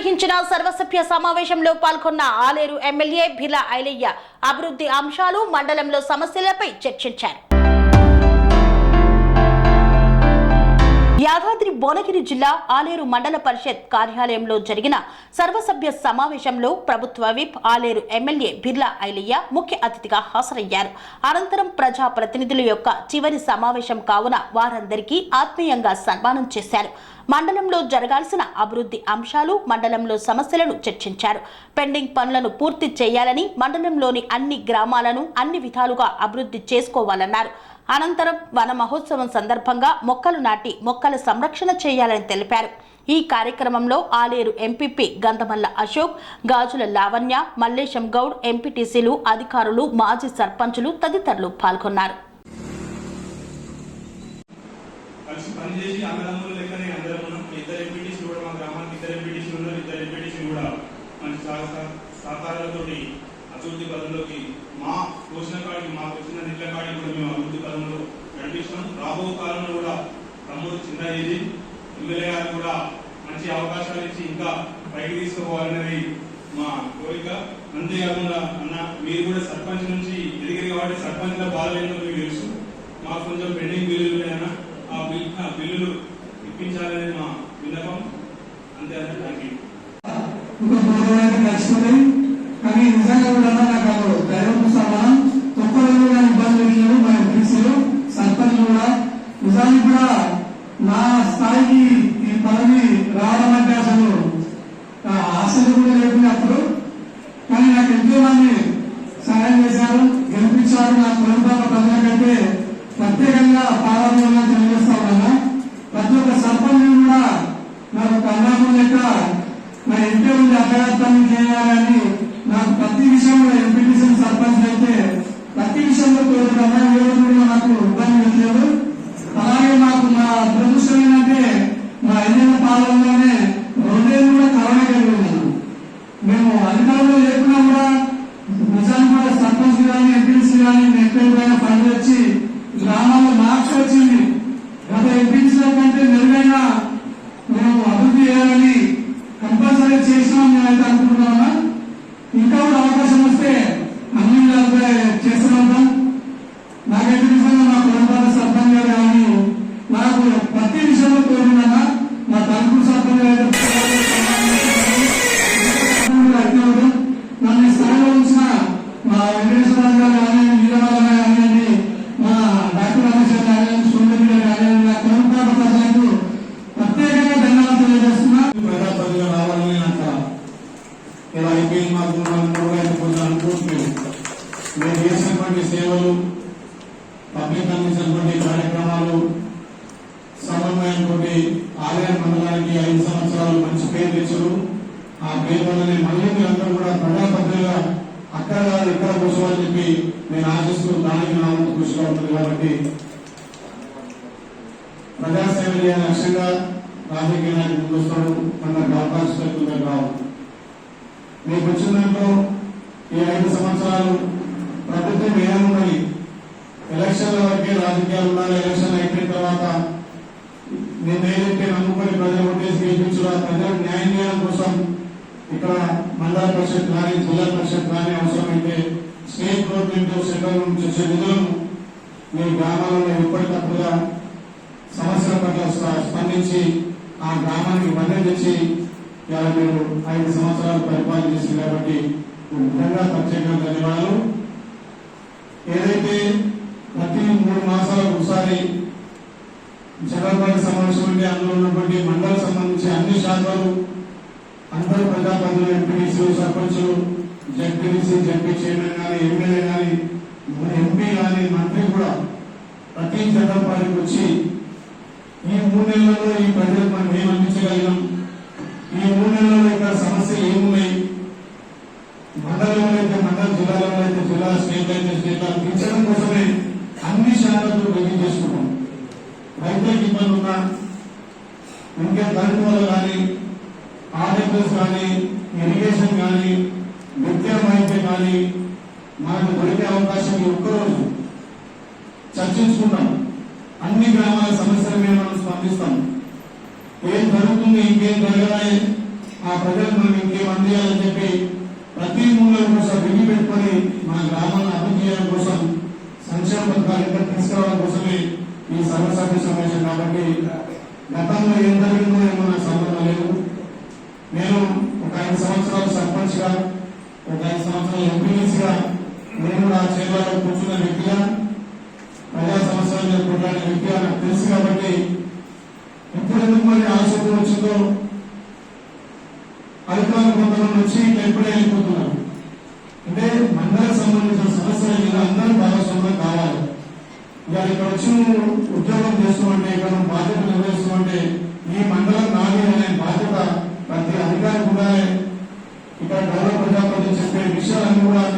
నిర్వహించిన సర్వసభ్య సమావేశంలో పాల్గొన్న ఆలేరు ఎమ్మెల్యే భిలా ఐలయ్య అభివృద్ధి అంశాలు మండలంలో సమస్యలపై చర్చించారు. యాదాద్రి భువనగిరి జిల్లా ఆలేరు మండల పరిషత్ కార్యాలయంలో జరిగిన సర్వసభ్య సమావేశంలో ప్రభుత్వ విప్ ఆలేరు ఎమ్మెల్యే బిర్లా ఐలయ్య ముఖ్య అతిథిగా హాజరయ్యారు. అనంతరం ప్రజా ప్రతినిధుల యొక్క చివరి సమావేశం కావున వారందరికీ ఆత్మీయంగా సన్మానం చేశారు. మండలంలో జరగాల్సిన అభివృద్ధి అంశాలు మండలంలో సమస్యలను చర్చించారు. పెండింగ్ పనులను పూర్తి చేయాలని మండలంలోని అన్ని గ్రామాలను అన్ని విధాలుగా అభివృద్ధి చేసుకోవాలన్నారు. అనంతరం వన మహోత్సవం సందర్భంగా మొక్కలు నాటి మొక్కల సంరక్షణ చేయాలని తెలిపారు. ఈ కార్యక్రమంలో ఆలేరు ఎంపీపీ గంధమల్ల అశోక్ గాజుల లావణ్య మల్లేశం గౌడ్ ఎంపీటీసీలు అధికారులు మాజీ సర్పంచులు తదితరులు పాల్గొన్నారు. కలిసి పనిచేసి లెక్కనే అందరం ఉన్నాం. ఇద్దరు కూడా మా గ్రామానికి ఇద్దరు ఉన్నారు. ఇద్దరు కూడా సహకారాలతోటి అభివృద్ధి పదంలోకి మా పోషణ కాడికి మాకు వచ్చిన నిధుల కాడికి కూడా మేము అభివృద్ధి పదంలో నడిపిస్తున్నాం. రాబో కాలంలో కూడా తమ్ముడు చిన్న ఏది ఎమ్మెల్యే గారు కూడా మంచి అవకాశాలు ఇచ్చి ఇంకా పైకి తీసుకుపోవాలనేది మా కోరిక. అంతేకాకుండా అన్న మీరు కూడా సర్పంచ్ నుంచి ఎదిగిరి కాబట్టి సర్పంచ్ల బాధ మీకు తెలుసు. మాకు కొంచెం పెండింగ్ బిల్లులు ఉన్నాయన్న ఆ బిల్ ఆ బిల్లులు ఇప్పించాలనేది మా విన్నపం. అంతే అన్న థ్యాంక్ యూ కానీ నిజంగా కూడా నాకు అది దైవం సమానం ఒక్కరు కూడా ఇబ్బంది పెట్టలేదు మా ఎంపీసీలు సర్పంచ్ కూడా. నిజానికి కూడా నా స్థాయికి ఈ పదవి రావడం అంటే అసలు ఆ ఆశలు కూడా లేపినప్పుడు కానీ నాకు ఎంతో మంది సహాయం చేశారు గెలిపించారు నా కుటుంబ ప్రజలకంటే ప్రత్యేకంగా పాలన తెలియజేస్తా ఉన్నాను ప్రతి ఒక్క సర్పంచ్ కూడా నాకు కన్నాము లెక్క నా ఇంటి ఉండి అభ్యర్థం చేయాలని నాకు ప్రతి విషయంలో ఎంపీటీసీ సర్పంచ్ అయితే ప్రతి విషయంలో కోరుకున్నా ఏ రోజు కూడా నాకు ఇబ్బంది పెట్టలేదు అలాగే మాకు మా దురదృష్టం ఏంటంటే మా ఐదేళ్ళ పాలనలోనే రెండేళ్ళు కూడా కరోనా కలిగి మేము అధికారంలో లేకున్నా కూడా నిజానికి కూడా సర్పంచ్ కానీ ఎంపీసీ కానీ ఎక్కడికైనా పని వచ్చి గ్రామాల్లో మార్క్స్ వచ్చింది గత ఎంపీసీల కంటే మెరుగైన మేము అభివృద్ధి చేయాలని కంపల్సరీ చేసినాం నేనైతే అనుకుంటున్నా ఇంకా కూడా అవకాశం వస్తే అన్ని విధాలుగా చేస్తూ ఉంటాం నాకైతే నిజంగా మా కుటుంబాల సర్పంచ్ గారు కానీ నాకు ప్రతి విషయంలో కోరినా మా తలుపు సర్పంచ్ గారు అయితే నన్ను ఈ స్థాయిలో ఉంచిన మా వెంకటేశ్వర గారు కానీ వీరబాబు గారు కానివ్వండి మా డాక్టర్ రమేశ్వర్ గారు సూర్యరెడ్డి గారు కానివ్వండి నా కుటుంబ ప్రజలకు ప్రత్యేకంగా ధన్యవాదాలు తెలియజేస్తున్నా ప్రజాపతిగా రావాలని నాకు ఇలా అయిపోయింది మాకు మనం మూడు ఐదు కొంచెం అనుకుంటున్నాం మీరు చేసినటువంటి సేవలు పబ్లిక్ అందించినటువంటి కార్యక్రమాలు సమన్వయంతో ఆలయ మండలానికి ఐదు సంవత్సరాలు మంచి పేరు తెచ్చారు. ఆ పేరు వల్లనే మళ్ళీ మీరందరూ కూడా ప్రజాపతిగా కాదు ఇక్కడ కూర్చోవాలని చెప్పి నేను ఆశిస్తూ దానికి నా వంతు కృషిగా ఉంటుంది కాబట్టి ప్రజాసేవ చేయాలి లక్ష్యంగా రాజకీయ నాయకులు ముందుస్తాడు మనకు అవకాశం రావు మీకు వచ్చిన దాంట్లో ఈ ఐదు సంవత్సరాలు ప్రభుత్వం ఏమున్నది ఎలక్షన్ల వరకే రాజకీయాలు ఉండాలి. ఎలక్షన్ అయిపోయిన తర్వాత నేను ఏదైతే నమ్ముకొని ప్రజలు ఓటేసి గెలిపించారో ప్రజలకు న్యాయం చేయడం కోసం ఇక్కడ మండల పరిషత్ కానీ జిల్లా పరిషత్ కానీ అవసరమైతే స్టేట్ గవర్నమెంట్ సెంట్రల్ నుంచి వచ్చే నిధులను మీ గ్రామాలలో ఎప్పటికప్పుడుగా సమస్యల పట్ల స్పందించి ఆ గ్రామానికి మద్దతు తెచ్చి ఇవాళ మీరు ఐదు సంవత్సరాలు పరిపాలన చేసింది కాబట్టి నిజంగా ప్రత్యేకంగా ధన్యవాదాలు. ఏదైతే ప్రతి మూడు మాసాలకు ఒకసారి జనరల్ సమావేశం అందులో ఉన్నటువంటి మండల సంబంధించి అన్ని శాఖలు అందరూ ప్రజాప్రతినిధులు ఎంపీడీసీ సర్పంచులు జడ్పీడీసీ జడ్పీ చైర్మన్ కానీ ఎమ్మెల్యే కానీ ఎంపీ కానీ మంత్రి కూడా ప్రతి జనరల్ పార్టీకి వచ్చి ఈ మూడు నెలల్లో ఈ ప్రజలకు మనం ఏం అందించగలిగాం ఈ మూడు నెలల్లో ఇక్కడ సమస్యలు ఏమున్నాయి? మండలంలో అయితే మండల జిల్లాలో అయితే జిల్లా స్టేట్ అయితే స్టేట్ తీర్చడం కోసమే అన్ని శాఖలు రివ్యూ చేసుకున్నాం రైతులకు ఇబ్బంది ఉన్నా ఇంకే కరెంట్ వల్ల కానీ ఆర్ఎంఎస్ కానీ ఇరిగేషన్ కానీ కానీ మనకు దొరికే అవకాశం ఒక్కరోజు. చర్చించుకుంటాం అన్ని గ్రామాల సమస్యల మీద మనం స్పందిస్తాం. ఏం జరుగుతుంది ఇంకేం జరగాలి? ఆ ప్రజలకు మనం ఇంకేం అందియాలని చెప్పి ప్రతి మూలం కోసం విధి పెట్టుకొని మన గ్రామాలను అభివృద్ధి చేయడం కోసం సంక్షేమ పథకాలు ఇంకా తీసుకురావడం కోసమే ఈ సర్వసభ్య సమావేశం కాబట్టి గతంలో ఏం జరిగిందో ఏమో నాకు సంబంధం లేదు. నేను ఒక ఐదు సంవత్సరాలు సర్పంచ్ గత ఐదు సంవత్సరాలు ఎంపీఎస్గా నేను నా చేరువలో కూర్చున్న వ్యక్తిగా ప్రజా సమస్యల మీద కొట్లాడిన వ్యక్తిగా నాకు తెలుసు కాబట్టి ఇప్పుడు ఎందుకు మరి ఆసక్తి వచ్చిందో అధికారులు కొంతమంది వచ్చి ఇట్లా ఎప్పుడే వెళ్ళిపోతున్నారు. అంటే మండలకు సంబంధించిన సమస్యలు అందరూ భాగస్వామ్యం కావాలి. ఇవాళ ఇక్కడ వచ్చి నువ్వు ఉద్యోగం చేస్తున్నామంటే ఇక్కడ నువ్వు బాధ్యత నిర్వహిస్తున్నామంటే ఈ మండలం నాది అనే బాధ్యత ప్రతి అధికారి కూడా ఇక్కడ గౌరవ ప్రజాపతి చెప్పే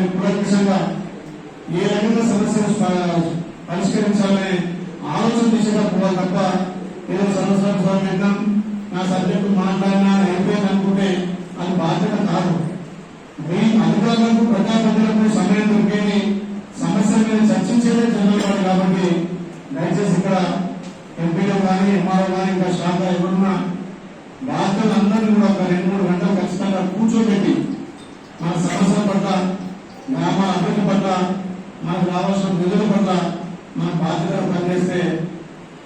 విషయాలన్నీ ప్రత్యక్షంగా ఏ రకంగా సమస్యలు పరిష్కరించాలనే ఆలోచన దిశగా పోవాలి తప్ప ఏదో సంవత్సరం సమయం నా సబ్జెక్టు మాట్లాడినా అయిపోయింది అనుకుంటే అది బాధ్యత కాదు. మీ అధికారులకు ప్రజాప్రతినిధులకు సమయం దొరికేది సమస్య మీద చర్చించేదే చంద్రబాబు కాబట్టి దయచేసి ఇక్కడ ఎంపీలో కానీ ఎంఆర్ఓ కానీ ఇంకా శాఖ ఎవరున్నా బాధ్యతలందరినీ కూడా ఒక రెండు మూడు గంటలు ఖచ్చితంగా కూర్చోబెట్టి మన సమస్యల పట్ల గ్రామాల అభివృద్ధి పట్ల మనకు రావాల్సిన నిధుల పట్ల మన బాధ్యతగా పనిచేస్తే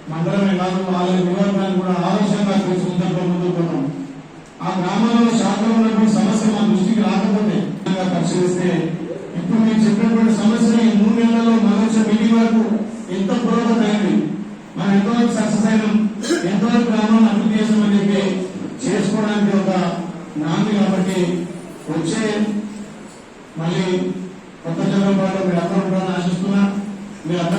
మండలమే కాదు వాళ్ళ నియోజకాన్ని కూడా ఆలోచనగా తీసుకుంటే ఆ గ్రామాలలో శాఖలో ఉన్నటువంటి సమస్య మా దృష్టికి రాకపోతే పరిశీలిస్తే ఇప్పుడు మీరు చెప్పినటువంటి సమస్యలు ఈ మూడు నెలల్లో మన మిగిలి మీటింగ్ వరకు ఎంత పురోగతి అయింది మనం ఎంతవరకు సక్సెస్ అయినాం ఎంతవరకు గ్రామాలను అభివృద్ధి చేసామని చెప్పి చేసుకోవడానికి ఒక నాంది కాబట్టి వచ్చే మళ్ళీ